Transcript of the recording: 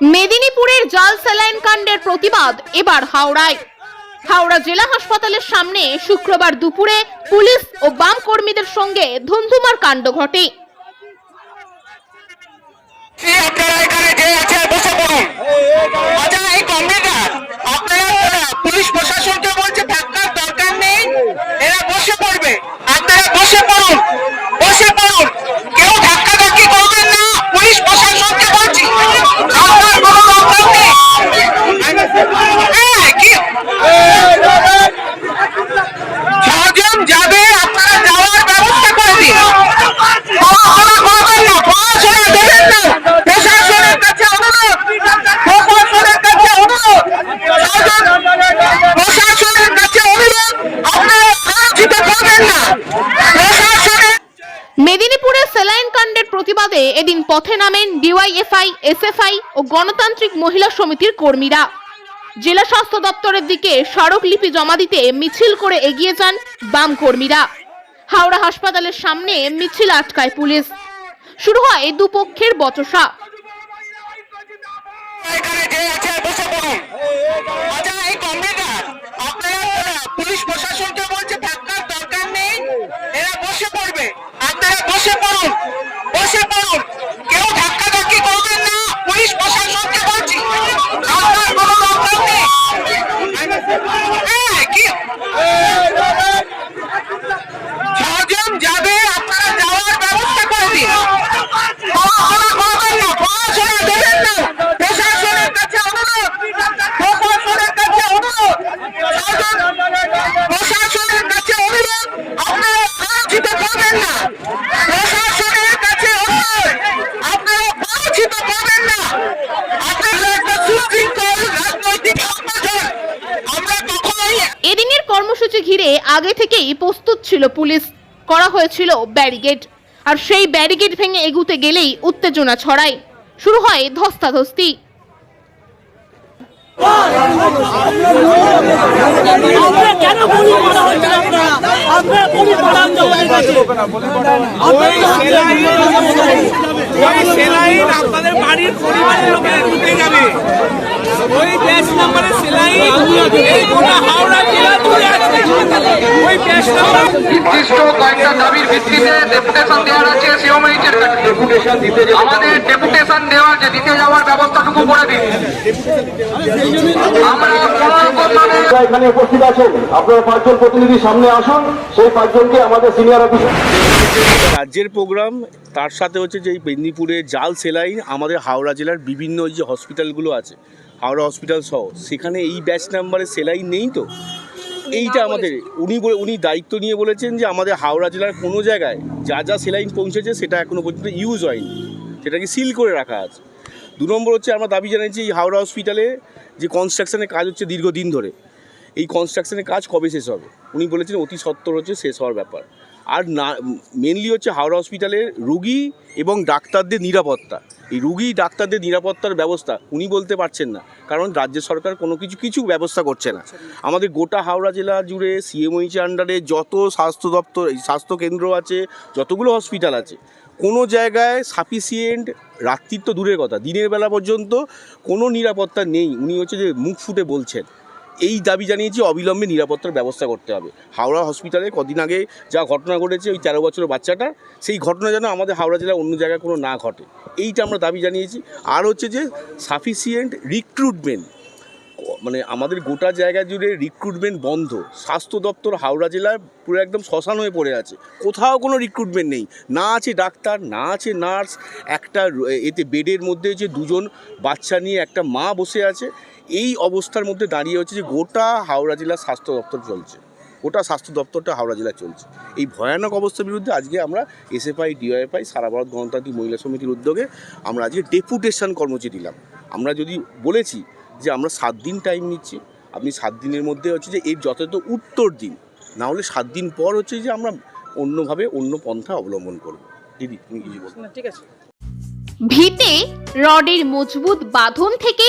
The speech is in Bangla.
মেদিনীপুরের জল স্যালাইন কাণ্ডের প্রতিবাদ এবার হাওড়ায়। হাওড়া জেলা হাসপাতালের সামনে শুক্রবার দুপুরে পুলিশ ও বাম কর্মীদের সঙ্গে ধুন্ধুমার কাণ্ড ঘটে। আচ্ছা পুলিশ প্রশাসনকে বলছে থাকার দরকার নেই এরা বসে পড়বে আপনারা বসে পড়ুন বসে পড়ুন কেউ ধাক্কা ধাক্কি করবেন না পুলিশ প্রশাসনকে বলছি আপনার কোনো দরকার নেই হ্যাঁ, কি ছজন যাবে আপনারা যাওয়ার ব্যবস্থা করে দিন পড়াশোনা করবেন না পড়াশোনা দেবেন না প্রশাসনের কাছে অনুরোধ প্রশাসনের কাছে অনুরোধ ছজন প্রশাসনের কাছে অনুরোধ আপনারা আলোচিত করবেন না প্রশাসনের মেদিনীপুরের স্যালাইন কাণ্ডের প্রতিবাদে এদিন পথে নামেন ডিওয়াইএফআই, এসএফআই ও গণতান্ত্রিক মহিলা সমিতির কর্মীরা। জেলা স্বাস্থ্য দপ্তরের দিকে স্মারকলিপি জমা দিতে মিছিল করে এগিয়ে যান বাম কর্মীরা। হাওড়া হাসপাতালের সামনে মিছিল আটকায় পুলিশ। শুরু হয় দুপক্ষের বচসা। এখানে যে আছে, বসে পড়ুন আচ্ছা এই কমরেডরা আপনারা পুলিশ প্রশাসনকে বলছে থাকার দরকার নেই এরা বসে পড়বে আপনারা বসে পড়ুন বসে পড়ুন কেউ ধাক্কা ধাক্কি করবেন না পুলিশ প্রশাসনকে বলছি আপনার কোনো দরকার নেই হ্যাঁ, কি ছজন যাবে আপনারা যাওয়ার ব্যবস্থা করে দিন পড়াশোনা করবেন না পড়াশোনা দেবেন না প্রশাসনের কাছে অনুরোধ প্রশাসনের কাছে অনুরোধ ছজন প্রশাসনের কাছে অনুরোধ আপনারা আলোচিত করবেন না প্রশাসনের কাছে অনুরোধ আপনারা আলোচিত করবেন না আপনারা একটা সুশৃঙ্খল রাজনৈতিক সংগঠন আমরা কখনোই এদিনের কর্মসূচি ঘিরে আগে থেকেই প্রস্তুত ছিল পুলিশ। করা হয়েছিল ব্যারিকেড। আর সেই ব্যারিকেড ভেঙে এগুতে গেলেই উত্তেজনা ছড়ায়। শুরু হয় ধস্তাধস্তি। আপনাদের বাড়ির পরিবারের লোকেরা ঢুকে যাবে ওই ব্যাচ নাম্বারের গোটা হাওড়া জেলা ব্যাচ নাম্বার নির্দিষ্ট কয়েকটা দাবির ভিত্তিতে ডেপুটেশন দেওয়ার আছে সিওমএইচের কাছে আমাদের ডেপুটেশন দেওয়ার যে দিতে যাওয়ার ব্যবস্থাটুকু করে দিন। আমরা কোনো রকম ভাবে যারা এখানে উপস্থিত আছেন। আপনারা পাঁচজন প্রতিনিধি সামনে আসুন। সেই পাঁচজনকে আমাদের সিনিয়র অফিসার রাজ্যের প্রোগ্রাম তার সাথে হচ্ছে যে এই মেদিনীপুরে জাল সেলাইন আমাদের হাওড়া জেলার বিভিন্ন ওই যে হসপিটালগুলো আছে হাওড়া হসপিটাল সহ সেখানে এই ব্যাচ নাম্বারে সেলাইন নেই তো? এইটা আমাদের উনি বলে উনি দায়িত্ব নিয়ে বলেছেন যে আমাদের হাওড়া জেলার কোনো জায়গায় যা যা সেলাইন পৌঁছেছে সেটা এখনও পর্যন্ত ইউজ হয়নি। সেটাকে সিল করে রাখা আছে। দু নম্বর হচ্ছে আমরা দাবি জানাচ্ছি এই হাওড়া হসপিটালে যে কনস্ট্রাকশনের কাজ হচ্ছে দীর্ঘদিন ধরে। এই কনস্ট্রাকশনের কাজ কবে শেষ হবে? উনি বলেছেন অতি সত্তর হচ্ছে শেষ হওয়ার ব্যাপার। আর না মেনলি হচ্ছে হাওড়া হসপিটালের রুগী এবং ডাক্তারদের নিরাপত্তা। এই রুগী ডাক্তারদের নিরাপত্তার ব্যবস্থা উনি বলতে পারছেন না। কারণ রাজ্য সরকার কোনো কিছু কিছু ব্যবস্থা করছে না। আমাদের গোটা হাওড়া জেলা জুড়ে সিএমওইচ আন্ডারে যত স্বাস্থ্য দপ্তর স্বাস্থ্য কেন্দ্র আছে, যতগুলো হসপিটাল আছে, কোনো জায়গায় সাফিসিয়েন্ট রাত্রির তো দূরের কথা। দিনের বেলা পর্যন্ত কোনো নিরাপত্তা নেই। উনি হচ্ছে যে মুখ ফুটে বলছেন। এই দাবি জানিয়েছি, অবিলম্বে নিরাপত্তার ব্যবস্থা করতে হবে। হাওড়া হসপিটালে কদিন আগে যা ঘটনা ঘটেছে, ওই তেরো বছরের বাচ্চাটা, সেই ঘটনা যেন আমাদের হাওড়া জেলায় অন্য জায়গায় কোনো না ঘটে। এইটা আমরা দাবি জানিয়েছি। আর হচ্ছে যে সাফিসিয়েন্ট রিক্রুটমেন্ট মানে আমাদের গোটা জায়গা জুড়ে রিক্রুটমেন্ট বন্ধ। স্বাস্থ্য দপ্তর হাওড়া জেলায় পুরো একদম শ্মশান হয়ে পড়ে আছে। কোথাও কোনো রিক্রুটমেন্ট নেই। না আছে ডাক্তার, না আছে নার্স। একটা এতে বেডের মধ্যে যে দুজন বাচ্চা নিয়ে একটা মা বসে আছে। এই অবস্থার মধ্যে দাঁড়িয়ে হচ্ছে যে গোটা হাওড়া জেলার স্বাস্থ্য দপ্তর চলছে। গোটা স্বাস্থ্য দপ্তরটা হাওড়া জেলায় চলছে। এই ভয়ানক অবস্থার বিরুদ্ধে আজকে আমরা এসএফআই ডিওএফআই সারা ভারত গণতান্ত্রিক মহিলা সমিতির উদ্যোগে আমরা আজকে ডেপুটেশন কর্মসূচি দিলাম আমরা যদি বলেছি যে আমরা সাত দিন টাইম নিচ্ছি, আপনি সাত দিনের মধ্যে হচ্ছে যে এর যথাযথ উত্তর দিন। না হলে সাত দিন পর হচ্ছে যে আমরা অন্যভাবে অন্য পন্থা অবলম্বন করব। দিদি, তুমি কিছু বলো। ঠিক আছে। ভিতে রডের মজবুত বাঁধন থেকে